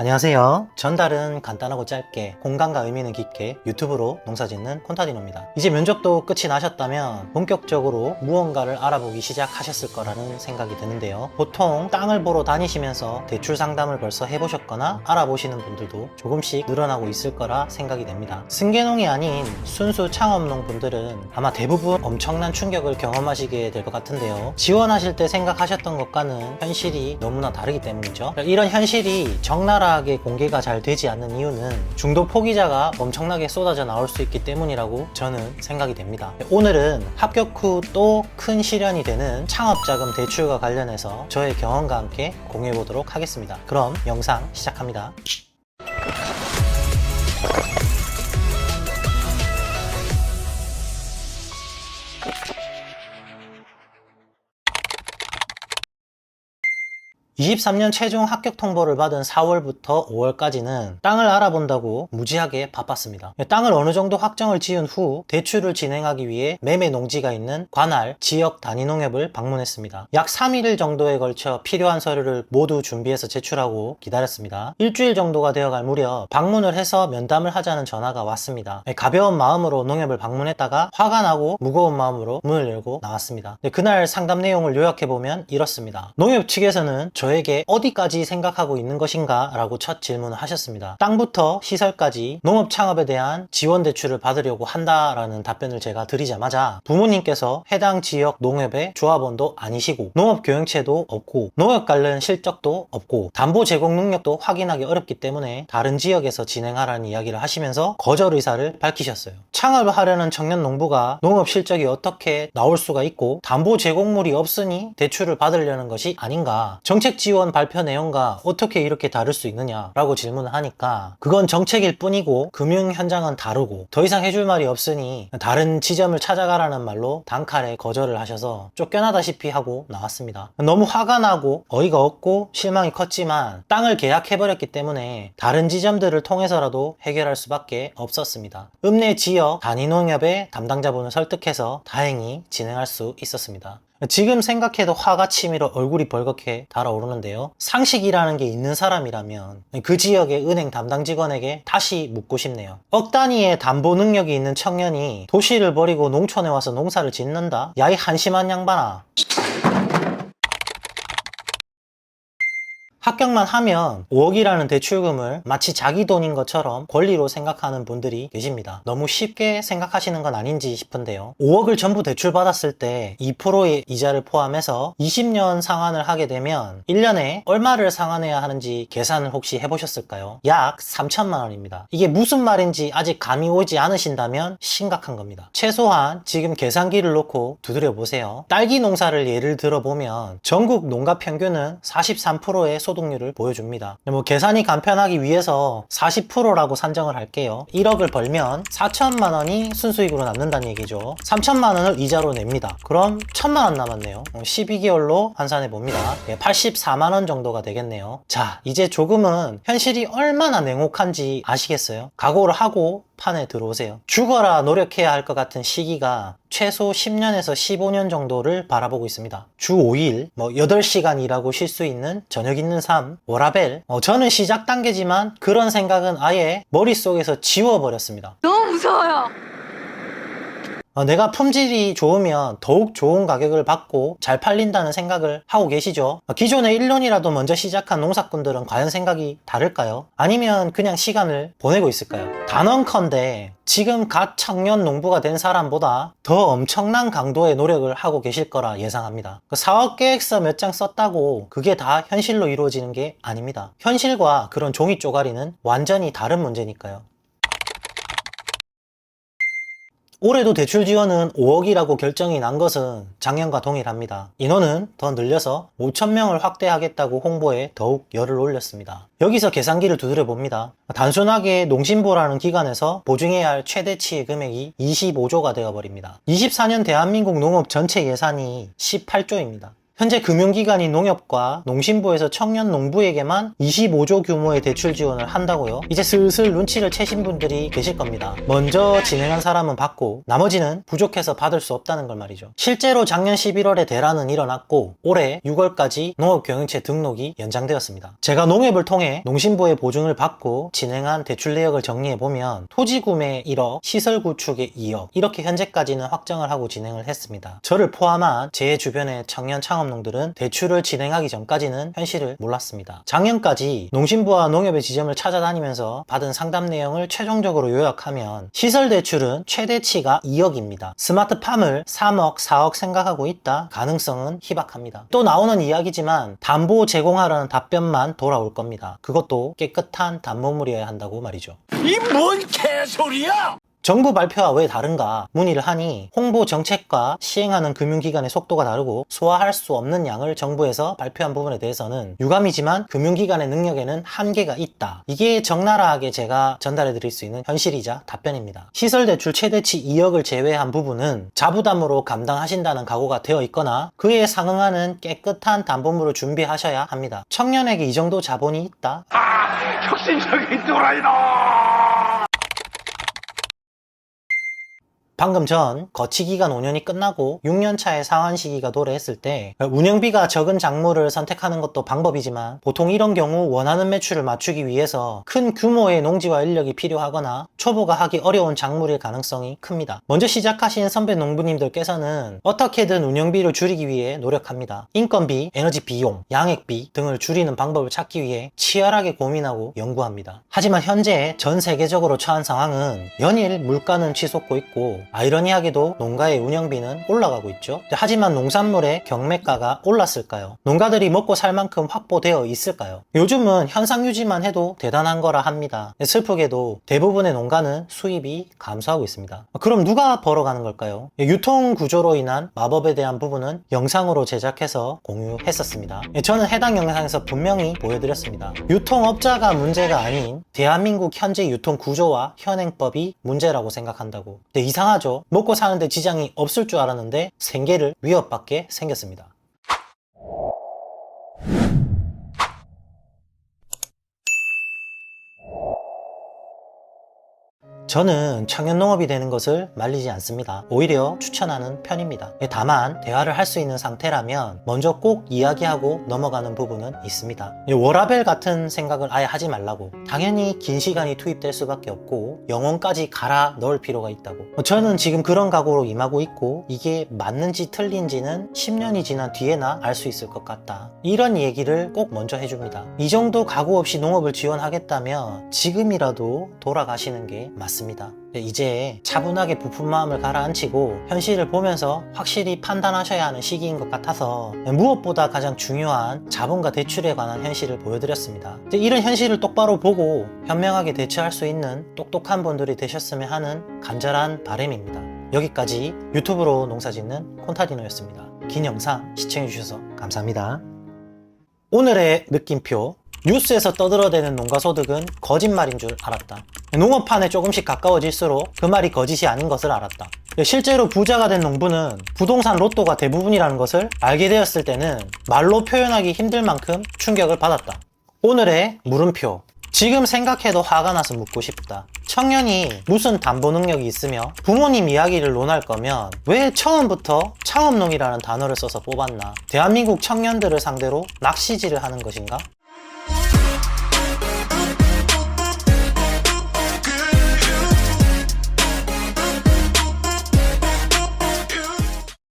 안녕하세요. 전달은 간단하고 짧게, 공간과 의미는 깊게 유튜브로 농사짓는 콘타디노입니다. 이제 면접도 끝이 나셨다면 본격적으로 무언가를 알아보기 시작하셨을 거라는 생각이 드는데요. 보통 땅을 보러 다니시면서 대출 상담을 벌써 해보셨거나 알아보시는 분들도 조금씩 늘어나고 있을 거라 생각이 됩니다. 승계농이 아닌 순수 창업농 분들은 아마 대부분 엄청난 충격을 경험하시게 될 것 같은데요. 지원하실 때 생각하셨던 것과는 현실이 너무나 다르기 때문이죠. 이런 현실이 적나라 하게 공개가 잘 되지 않는 이유는 중도 포기자가 엄청나게 쏟아져 나올 수 있기 때문이라고 저는 생각이 됩니다. 오늘은 합격 후 또 큰 시련이 되는 창업자금 대출과 관련해서 저의 경험과 함께 공유해 보도록 하겠습니다. 그럼 영상 시작합니다. 23년 최종 합격 통보를 받은 4월부터 5월까지는 땅을 알아본다고 무지하게 바빴습니다. 땅을 어느 정도 확정을 지은 후 대출을 진행하기 위해 매매 농지가 있는 관할 지역 단위 농협을 방문했습니다. 약 3일 정도에 걸쳐 필요한 서류를 모두 준비해서 제출하고 기다렸습니다. 일주일 정도가 되어갈 무렵 방문을 해서 면담을 하자는 전화가 왔습니다. 가벼운 마음으로 농협을 방문했다가 화가 나고 무거운 마음으로 문을 열고 나왔습니다. 네, 그날 상담 내용을 요약해보면 이렇습니다. 농협 측에서는 저 에게 어디까지 생각하고 있는 것인가 라고 첫 질문을 하셨습니다. 땅부터 시설까지 농업 창업에 대한 지원 대출을 받으려고 한다라는 답변을 제가 드리자마자 부모님께서 해당 지역 농협의 조합원도 아니시고 농업 교육체도 없고 농업 관련 실적도 없고 담보 제공 능력도 확인하기 어렵기 때문에 다른 지역에서 진행하라는 이야기를 하시면서 거절 의사를 밝히셨어요. 창업을 하려는 청년 농부가 농업 실적이 어떻게 나올 수가 있고 담보 제공물이 없으니 대출을 받으려는 것이 아닌가 정책 지원 발표 내용과 어떻게 이렇게 다를 수 있느냐라고 질문을 하니까 그건 정책일 뿐이고 금융 현장은 다르고 더 이상 해줄 말이 없으니 다른 지점을 찾아가라는 말로 단칼에 거절을 하셔서 쫓겨나다시피 하고 나왔습니다. 너무 화가 나고 어이가 없고 실망이 컸지만 땅을 계약해버렸기 때문에 다른 지점들을 통해서라도 해결할 수밖에 없었습니다. 읍내 지역 단위농협의 담당자분을 설득해서 다행히 진행할 수 있었습니다. 지금 생각해도 화가 치밀어 얼굴이 벌겋게 달아오르는데요. 상식이라는 게 있는 사람이라면 그 지역의 은행 담당 직원에게 다시 묻고 싶네요. 억 단위의 담보 능력이 있는 청년이 도시를 버리고 농촌에 와서 농사를 짓는다? 야이 한심한 양반아. 합격만 하면 5억이라는 대출금을 마치 자기 돈인 것처럼 권리로 생각하는 분들이 계십니다. 너무 쉽게 생각하시는 건 아닌지 싶은데요. 5억을 전부 대출받았을 때 2%의 이자를 포함해서 20년 상환을 하게 되면 1년에 얼마를 상환해야 하는지 계산을 혹시 해보셨을까요? 약 3천만 원입니다. 이게 무슨 말인지 아직 감이 오지 않으신다면 심각한 겁니다. 최소한 지금 계산기를 놓고 두드려 보세요. 딸기 농사를 예를 들어보면 전국 농가 평균은 43%의 소득률을 보여줍니다. 뭐 계산이 간편하기 위해서 40%라고 산정을 할게요. 1억을 벌면 4천만 원이 순수익으로 남는다는 얘기죠. 3천만 원을 이자로 냅니다. 그럼 1천만 원 남았네요. 12개월로 환산해 봅니다. 84만 원 정도가 되겠네요. 자, 이제 조금은 현실이 얼마나 냉혹한지 아시겠어요? 각오를 하고 판에 들어오세요. 죽어라 노력해야 할 것 같은 시기가 최소 10년에서 15년 정도를 바라보고 있습니다. 주 5일, 뭐 8시간 일하고 쉴 수 있는 저녁 있는 삶, 워라벨. 어, 저는 시작 단계지만 그런 생각은 아예 머릿속에서 지워버렸습니다. 너무 무서워요. 어, 내가 품질이 좋으면 더욱 좋은 가격을 받고 잘 팔린다는 생각을 하고 계시죠? 어, 기존에 1년이라도 먼저 시작한 농사꾼들은 과연 생각이 다를까요? 아니면 그냥 시간을 보내고 있을까요? 단언컨대 지금 갓 청년 농부가 된 사람보다 더 엄청난 강도의 노력을 하고 계실 거라 예상합니다. 그 사업 계획서 몇 장 썼다고 그게 다 현실로 이루어지는 게 아닙니다. 현실과 그런 종이 쪼가리는 완전히 다른 문제니까요. 올해도 대출 지원은 5억이라고 결정이 난 것은 작년과 동일합니다. 인원은 더 늘려서 5천명을 확대하겠다고 홍보에 더욱 열을 올렸습니다. 여기서 계산기를 두드려 봅니다. 단순하게 농심보라는 기관에서 보증해야 할 최대치 금액이 25조가 되어버립니다. 24년 대한민국 농업 전체 예산이 18조입니다. 현재 금융기관인 농협과 농심부에서 청년 농부에게만 25조 규모의 대출 지원을 한다고요. 이제 슬슬 눈치를 채신 분들이 계실 겁니다. 먼저 진행한 사람은 받고 나머지는 부족해서 받을 수 없다는 걸 말이죠. 실제로 작년 11월에 대란은 일어났고 올해 6월까지 농업경영체 등록이 연장되었습니다. 제가 농협을 통해 농심부의 보증을 받고 진행한 대출 내역을 정리해보면 토지 구매 1억, 시설 구축에 2억 이렇게 현재까지는 확정을 하고 진행을 했습니다. 저를 포함한 제 주변의 청년 창업 농들은 대출을 진행하기 전까지는 현실을 몰랐습니다. 작년까지 농심부와 농협의 지점을 찾아다니면서 받은 상담 내용을 최종적으로 요약하면 시설 대출은 최대치가 2억입니다. 스마트팜을 3억, 4억 생각하고 있다? 가능성은 희박합니다. 또 나오는 이야기지만 담보 제공하라는 답변만 돌아올 겁니다. 그것도 깨끗한 담보물이어야 한다고 말이죠. 이 뭔 개소리야! 정부 발표와 왜 다른가 문의를 하니 홍보 정책과 시행하는 금융기관의 속도가 다르고 소화할 수 없는 양을 정부에서 발표한 부분에 대해서는 유감이지만 금융기관의 능력에는 한계가 있다. 이게 적나라하게 제가 전달해 드릴 수 있는 현실이자 답변입니다. 시설 대출 최대치 2억을 제외한 부분은 자부담으로 감당하신다는 각오가 되어 있거나 그에 상응하는 깨끗한 담보물을 준비하셔야 합니다. 청년에게 이 정도 자본이 있다? 혁신적인 또라이다! 방금 전 거치 기간 5년이 끝나고 6년차의 상환 시기가 도래했을 때 운영비가 적은 작물을 선택하는 것도 방법이지만 보통 이런 경우 원하는 매출을 맞추기 위해서 큰 규모의 농지와 인력이 필요하거나 초보가 하기 어려운 작물일 가능성이 큽니다. 먼저 시작하신 선배 농부님들께서는 어떻게든 운영비를 줄이기 위해 노력합니다. 인건비, 에너지 비용, 양액비 등을 줄이는 방법을 찾기 위해 치열하게 고민하고 연구합니다. 하지만 현재 전 세계적으로 처한 상황은 연일 물가는 치솟고 있고 아이러니하게도 농가의 운영비는 올라가고 있죠. 하지만 농산물의 경매가가 올랐을까요? 농가들이 먹고 살 만큼 확보되어 있을까요? 요즘은 현상 유지만 해도 대단한 거라 합니다. 슬프게도 대부분의 농가는 수입이 감소하고 있습니다. 그럼 누가 벌어가는 걸까요? 유통 구조로 인한 마법에 대한 부분은 영상으로 제작해서 공유했었습니다. 저는 해당 영상에서 분명히 보여드렸습니다. 유통업자가 문제가 아닌 대한민국 현재 유통 구조와 현행법이 문제라고 생각한다고. 이상하 죠? 먹고 사는데 지장이 없을 줄 알았는데 생계를 위협받게 생겼습니다. 저는 청년 농업이 되는 것을 말리지 않습니다. 오히려 추천하는 편입니다. 다만 대화를 할 수 있는 상태라면 먼저 꼭 이야기하고 넘어가는 부분은 있습니다. 워라벨 같은 생각을 아예 하지 말라고. 당연히 긴 시간이 투입될 수밖에 없고 영혼까지 갈아 넣을 필요가 있다고. 저는 지금 그런 각오로 임하고 있고 이게 맞는지 틀린지는 10년이 지난 뒤에나 알 수 있을 것 같다. 이런 얘기를 꼭 먼저 해줍니다. 이 정도 각오 없이 농업을 지원하겠다면 지금이라도 돌아가시는 게 맞습니다. 이제 차분하게 부푼 마음을 가라앉히고 현실을 보면서 확실히 판단하셔야 하는 시기인 것 같아서 무엇보다 가장 중요한 자본과 대출에 관한 현실을 보여드렸습니다. 이런 현실을 똑바로 보고 현명하게 대처할 수 있는 똑똑한 분들이 되셨으면 하는 간절한 바람입니다. 여기까지 유튜브로 농사짓는 콘타디노였습니다. 긴 영상 시청해주셔서 감사합니다. 오늘의 느낌표 뉴스에서 떠들어대는 농가 소득은 거짓말인 줄 알았다. 농업판에 조금씩 가까워질수록 그 말이 거짓이 아닌 것을 알았다. 실제로 부자가 된 농부는 부동산 로또가 대부분이라는 것을 알게 되었을 때는 말로 표현하기 힘들 만큼 충격을 받았다. 오늘의 물음표. 지금 생각해도 화가 나서 묻고 싶다. 청년이 무슨 담보 능력이 있으며 부모님 이야기를 논할 거면 왜 처음부터 창업농이라는 단어를 써서 뽑았나? 대한민국 청년들을 상대로 낚시질을 하는 것인가?